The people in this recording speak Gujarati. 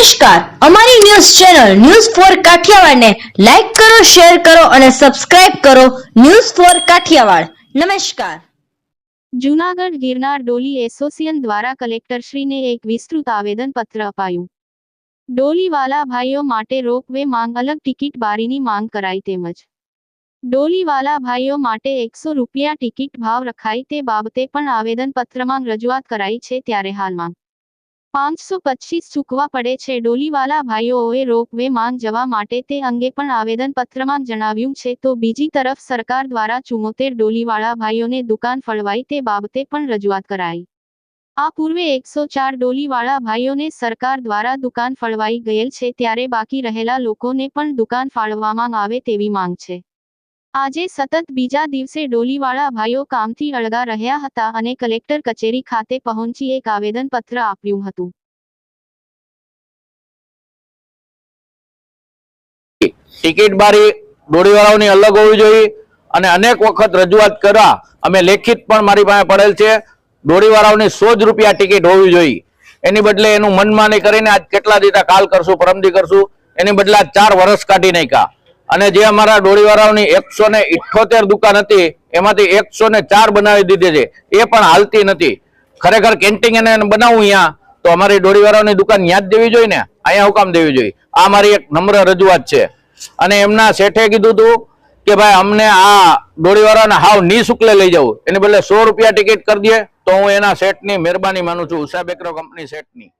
નમસ્કાર. અમારી ન્યૂઝ ચેનલ ન્યૂઝ ફોર કાઠિયાવાડને લાઈક કરો, શેર કરો અને સબસ્ક્રાઇબ કરો ન્યૂઝ ફોર કાઠિયાવાડ. નમસ્કાર. જૂનાગઢ ગિરનાર ડોલી એસોસિએશન દ્વારા કલેક્ટરશ્રીને એક વિસ્તૃત આવેદનપત્ર અપાયું. ડોલીવાલા ભાઈઓ માટે રોપવે માંગ અલગ ટિકિટ બારીની માંગ કરાઈ તેમજ ડોલીવાલા ભાઈઓ માટે એકસો રૂપિયા ટિકિટ ભાવ રખાય તે બાબતે પણ આવેદનપત્રમાં રજૂઆત કરાઈ છે ત્યારે હાલમાં પાંચસો પચીસ ચૂકવા પડે છે. ડોલીવાલા ભાઈઓએ રોપવે માંગ જવા માટે તે અંગે પણ આવેદનપત્રમાં જણાવ્યું છે. તો બીજી તરફ સરકાર દ્વારા ચુમોતેર ડોલીવાળા ભાઈઓને દુકાન ફળવાઈ તે બાબતે પણ રજૂઆત કરાઈ. આ પૂર્વે એકસો ચાર ડોલીવાળા ભાઈઓને સરકાર દ્વારા દુકાન ફળવાઈ ગયેલ છે. ત્યારે બાકી રહેલા લોકોને પણ દુકાન ફાળવવામાં આવે તેવી માંગ છે. આજે સતત બીજા દિવસે ડોલીવાળા ભાઈઓ કામથી અળગા રહ્યા હતા અને કલેક્ટર કચેરી ખાતે પહોંચી એક આવેદનપત્ર આપ્યું હતું. ટિકિટ બારી દોડીવાળાઓની અલગ હોવી જોઈએ અને અનેક વખત રજૂઆત કરવા અમે લેખિત પણ મારી પાસે પડેલ છે. ડોળીવાળાઓની સો જ રૂપિયા ટિકિટ હોવી જોઈએ. એની બદલે એનું મનમાની કરીને આજ કેટલા દીધા કાલ કરશું, પરમદી કરશું, એની બદલે ચાર વર્ષ કાઢી નાખ્યા. અને જે અમારા ડોળીવાળાઓની એકસો ને ઇઠ્ઠોતેર દુકાન હતી, એમાંથી એકસો ને ચાર બનાવી દીધી છે. એ પણ હાલતી નથી. ખરેખર કેન્ટીન એને બનાવવું અહીંયા, તો અમારી ડોળીવાળાઓની દુકાન યાદ દેવી જોઈએ ને? અહીંયા હુકામ દેવી જોઈએ? આ મારી એક નમ્ર રજૂઆત છે. અને એમના શેઠે કીધું હતું કે ભાઈ, અમને આ ડોળીવાળાને હાવની શુક્લે લઈ જવું એને બદલે સો રૂપિયા ટિકિટ કરી દે, તો હું એના શેઠની મહેરબાની માનું છું. ઉષા બેકરો કંપની શેઠની.